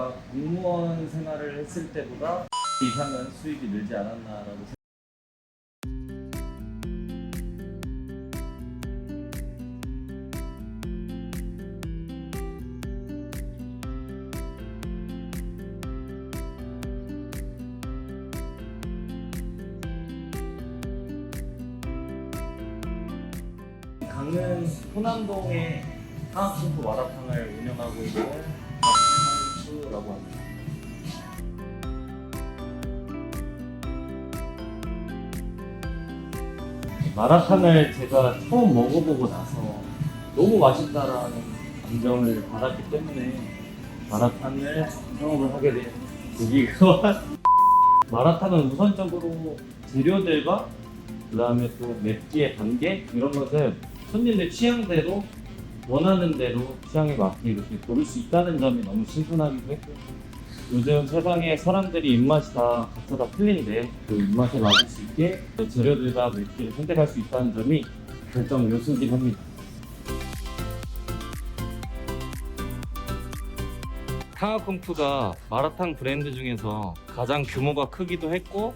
제가 공무원 생활을 했을 때보다 이상은 수입이 늘지 않았나라고 생각. 강릉 호남동에 상학심포 마라탕을 운영하고 있는 박상수라고 합니다. 마라탕을 제가 처음 먹어보고 나서 너무 맛있다라는 감정을 받았기 때문에 마라탕을 창업을 하게 된 계기가 마라탕은 우선적으로 재료들과 그 다음에 또 맵기의 단계 이런 것을 손님들 취향대로 원하는 대로 취향에 맞게 이렇게 고를 수 있다는 점이 너무 신선하기도 했고 요즘 세상에 사람들이 입맛이 다 각자 다 틀린데 그 입맛에 맞을 수 있게 재료들과 맵기를 선택할 수 있다는 점이 결정 요소긴 합니다. 탕화쿵푸가 마라탕 브랜드 중에서 가장 규모가 크기도 했고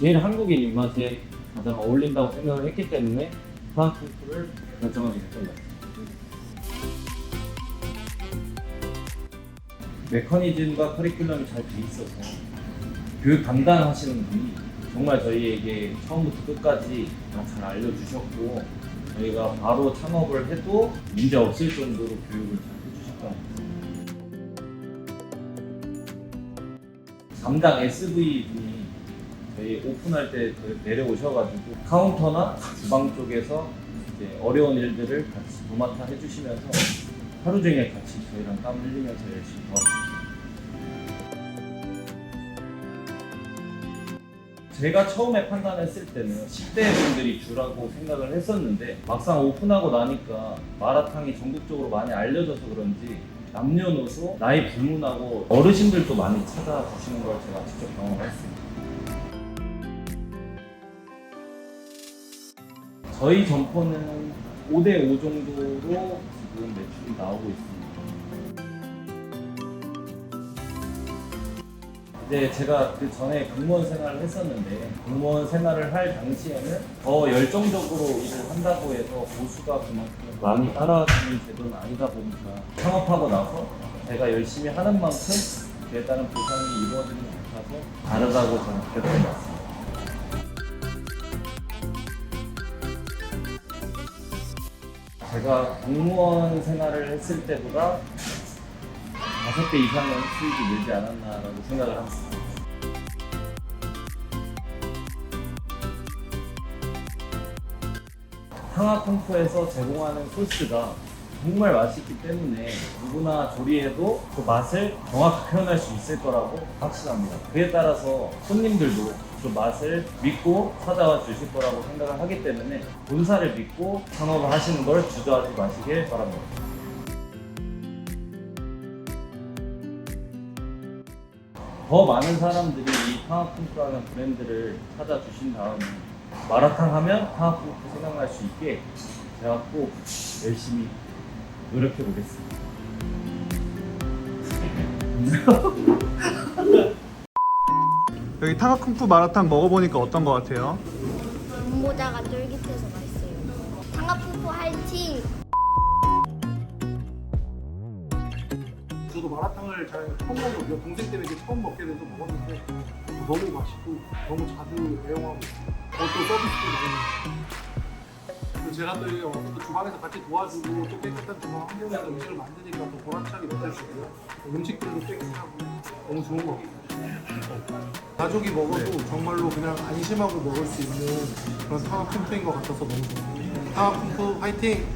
제일 한국인 입맛에 가장 어울린다고 생각을 했기 때문에 탕화쿵푸를 결정하게 됐던 것 같아요. 메커니즘과 커리큘럼이 잘 돼 있어서 교육 담당하시는 분이 정말 저희에게 처음부터 끝까지 다 잘 알려주셨고 저희가 바로 창업을 해도 문제 없을 정도로 교육을 잘 해주셨던 것 같아요. 담당 SV 분이 저희 오픈할 때 내려오셔가지고 카운터나 주방 쪽에서 이제 어려운 일들을 같이 도맡아 해주시면서 하루 종일 같이 저희랑 땀 흘리면서 열심히 도와주셨어요. 제가 처음에 판단했을 때는 10대 분들이 주라고 생각을 했었는데 막상 오픈하고 나니까 마라탕이 전국적으로 많이 알려져서 그런지 남녀노소 나이 불문하고 어르신들도 많이 찾아주시는 걸 제가 직접 경험했습니다. 저희 점포는 5대5 정도로 지금 매출이 나오고 있습니다. 이제 제가 그 전에 공무원 생활을 했었는데 공무원 생활을 할 당시에는 더 열정적으로 일을 한다고 해서 보수가 그만큼 많이 따라주는 제도는 아니다 보니까 창업하고 나서 제가 열심히 하는 만큼 그에 따른 보상이 이루어지는 것 같아서 다르다고 저는 느꼈던 것 같습니다. 제가 공무원 생활을 했을 때보다 다섯 배 이상은 수익이 늘지 않았나라고 생각을 합니다. 상하 콩프에서 제공하는 소스가 정말 맛있기 때문에 누구나 조리해도 그 맛을 정확히 표현할 수 있을 거라고 확신합니다. 그에 따라서 손님들도 그 맛을 믿고 찾아와 주실 거라고 생각을 하기 때문에 본사를 믿고 창업을 하시는 걸 주저하지 마시길 바랍니다. 더 많은 사람들이 이 탕화쿵푸라는 브랜드를 찾아주신 다음에 마라탕 하면 탕화쿵푸 생각날 수 있게 제가 꼭 열심히 노력해 보겠습니다. 여기 타가쿵푸 마라탕 먹어보니까 어떤 것 같아요? 전보다가 쫄깃해서 맛있어요. 상가푸푸 화이팅! 저도 마라탕을 잘 처음 먹고 동생 때문에 이제 처음 먹게 돼서 먹었는데 너무 맛있고 너무 자주 애용하고 어, 또 서비스도 많이 그리고 제가 또 이게 또 주방에서 같이 도와주고 또 깨끗한 주방 환경에서 음식을 만드니까 또 보람차게 느껴지고요. 음식들도 깨끗하고 너무 좋은 것 같아요. 가족이 먹어도 정말로 그냥 안심하고 먹을 수 있는 그런 사과 품프인 것 같아서 너무 좋아요 사과 품프 화이팅!